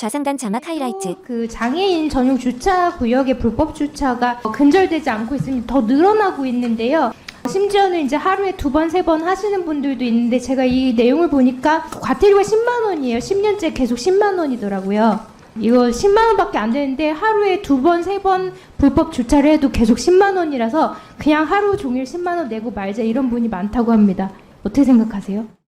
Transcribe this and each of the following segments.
좌상단 자막 하이라이트. 그 장애인 전용 주차 구역의 불법 주차가 근절되지 않고 있으면 더 늘어나고 있는데요. 심지어는 이제 하루에 두 번, 세 번 하시는 분들도 있는데 제가 이 내용을 보니까 과태료가 10만 원이에요. 10년째 계속 10만 원이더라고요. 이거 10만 원밖에 안 되는데 하루에 두 번, 세 번 불법 주차를 해도 계속 10만 원이라서 그냥 하루 종일 10만 원 내고 말자 이런 분이 많다고 합니다. 어떻게 생각하세요?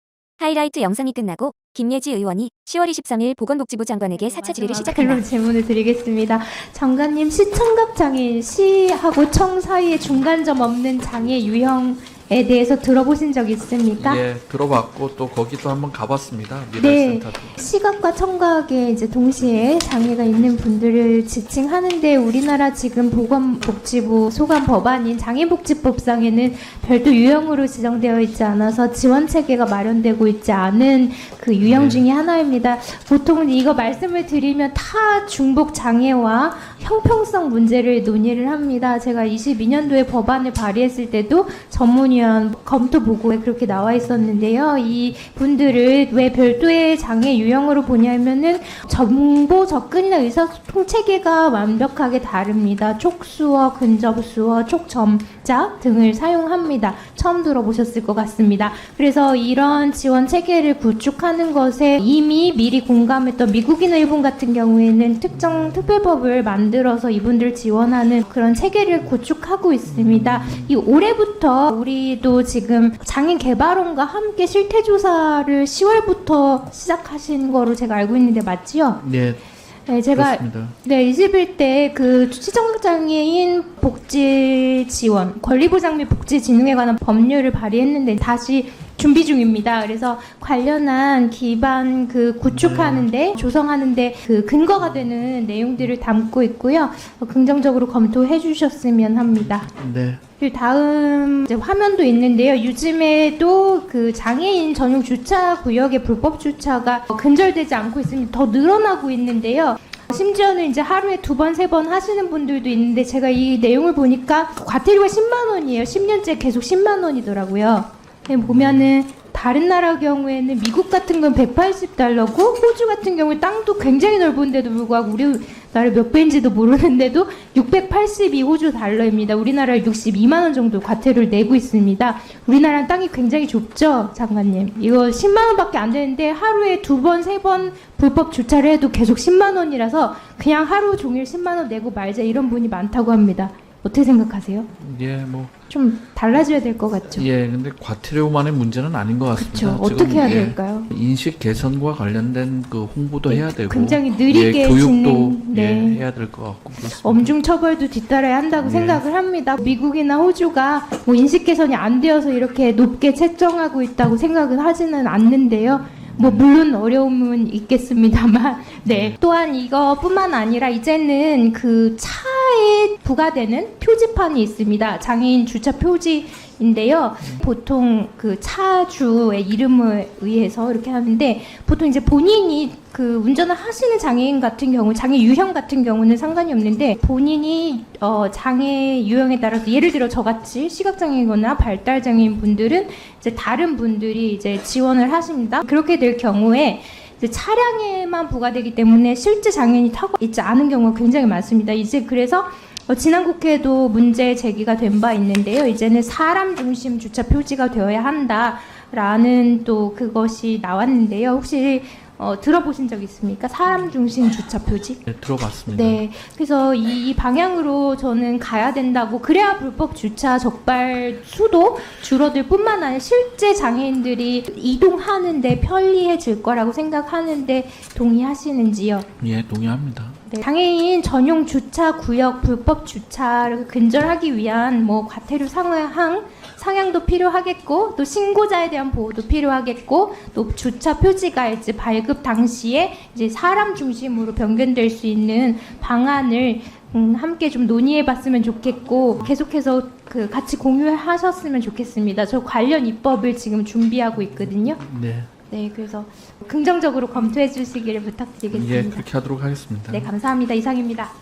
하이라이트 영상이 끝나고 김예지 의원이 10월 23일 보건복지부 장관에게 사차 질의를 시작한다. 그런 질문을 드리겠습니다. 장관님 시청각 장애인 시하고 청 사이에 중간점 없는 장애 유형 에 대해서 들어보신 적 있습니까? 예, 들어봤고 또 거기도 한번 가봤습니다. 네. 미래센터도. 시각과 청각에 이제 동시에 장애가 있는 분들을 지칭하는데 우리나라 지금 보건복지부 소관 법안인 장애복지법상에는 별도 유형으로 지정되어 있지 않아서 지원 체계가 마련되고 있지 않은 그 유형 네. 중에 하나입니다. 보통은 이거 말씀을 드리면 타 중복 장애와 형평성 문제를 논의를 합니다. 제가 22년도에 법안을 발의했을 때도 전문위 원 검토 보고에 그렇게 나와 있었는데요. 이 분들을 왜 별도의 장애 유형으로 보냐면은 정보 접근이나 의사소통 체계가 완벽하게 다릅니다. 촉수어, 근접수어, 촉점자 등을 사용합니다. 처음 들어보셨을 것 같습니다. 그래서 이런 지원 체계를 구축하는 것에 이미 미리 공감했던 미국이나 일본 같은 경우에는 특정 특별법을 만들어서 이분들 지원하는 그런 체계를 구축하고 있습니다. 이 올해부터 우리 도 지금 장애인 개발원과 함께 실태 조사를 10월부터 시작하신 거로 제가 알고 있는데 맞지요? 네, 네, 제가 그렇습니다. 네, 21대 그 시청장애인 복지 지원, 권리보장 및 복지 진흥에 관한 법률을 발의했는데 다시 준비 중입니다. 그래서 관련한 기반 그 구축하는데 조성하는데 그 근거가 되는 내용들을 담고 있고요. 어, 긍정적으로 검토해 주셨으면 합니다. 네, 그리고 다음 이제 화면도 있는데요. 요즘에도 그 장애인 전용 주차 구역의 불법 주차가 근절되지 않고 있으면 더 늘어나고 있는데요. 심지어는 이제 하루에 두 번, 세 번 하시는 분들도 있는데 제가 이 내용을 보니까 과태료가 10만 원이에요. 10년째 계속 10만 원이더라고요. 네, 보면은 다른 나라 경우에는 미국 같은 건 180달러고 호주 같은 경우에 땅도 굉장히 넓은데도 불구하고 우리나라 몇 배인지도 모르는데도 682 호주 달러입니다. 우리나라 62만 원 정도 과태료를 내고 있습니다. 우리나라는 땅이 굉장히 좁죠, 장관님. 이거 10만 원밖에 안 되는데 하루에 두 번, 세 번 불법 주차를 해도 계속 10만 원이라서 그냥 하루 종일 10만 원 내고 말자 이런 분이 많다고 합니다. 어떻게 생각하세요? 예, 뭐, 좀 달라져야 될 것 같죠? 예, 근데 과태료만의 문제는 아닌 것 같습니다. 그렇죠. 어떻게 해야 예, 될까요? 인식 개선과 관련된 그 홍보도 해야 되고, 굉장히 느리게 예, 교육도 진행, 네. 예, 해야 될 것 같고 그렇습니다. 엄중 처벌도 뒤따라야 한다고 네. 생각을 합니다. 미국이나 호주가 뭐 인식 개선이 안 되어서 이렇게 높게 책정하고 있다고 생각은 하지는 않는데요. 뭐 물론 어려움은 있겠습니다만 네 또한 이거뿐만 아니라 이제는 그 차 에 부과되는 표지판이 있습니다 장애인 주차 표지인데요 보통 그 차주의 이름을 의해서 이렇게 하는데 보통 이제 본인이 그 운전을 하시는 장애인 같은 경우 장애 유형 같은 경우는 상관이 없는데 본인이 어 장애 유형에 따라서 예를 들어 저같이 시각 장애거나 발달 장애인 분들은 이제 다른 분들이 이제 지원을 하십니다. 그렇게 될 경우에 차량에만 부과되기 때문에 실제 장애인이 타고 있지 않은 경우가 굉장히 많습니다. 이제 그래서 어, 지난 국회에도 문제 제기가 된 바 있는데요. 이제는 사람 중심 주차 표지가 되어야 한다라는 또 그것이 나왔는데요. 혹시 어, 들어보신 적 있습니까? 사람 중심 주차 표지? 예, 들어봤습니다. 네. 그래서 이, 이 방향으로 저는 가야 된다고 그래야 불법 주차 적발 수도 줄어들 뿐만 아니라 실제 장애인들이 이동하는데 편리해질 거라고 생각하는데 동의하시는지요? 예, 동의합니다. 네, 장애인 전용 주차 구역 불법 주차를 근절하기 위한 뭐 과태료 상향 상향도 필요하겠고 또 신고자에 대한 보호도 필요하겠고 또 주차 표지가 이제 발급 당시에 이제 사람 중심으로 변경될 수 있는 방안을 음, 함께 좀 논의해봤으면 좋겠고 계속해서 그 같이 공유하셨으면 좋겠습니다. 저 관련 입법을 지금 준비하고 있거든요. 네, 네, 그래서 긍정적으로 검토해 주시기를 부탁드리겠습니다. 예, 그렇게 하도록 하겠습니다. 네, 감사합니다. 이상입니다.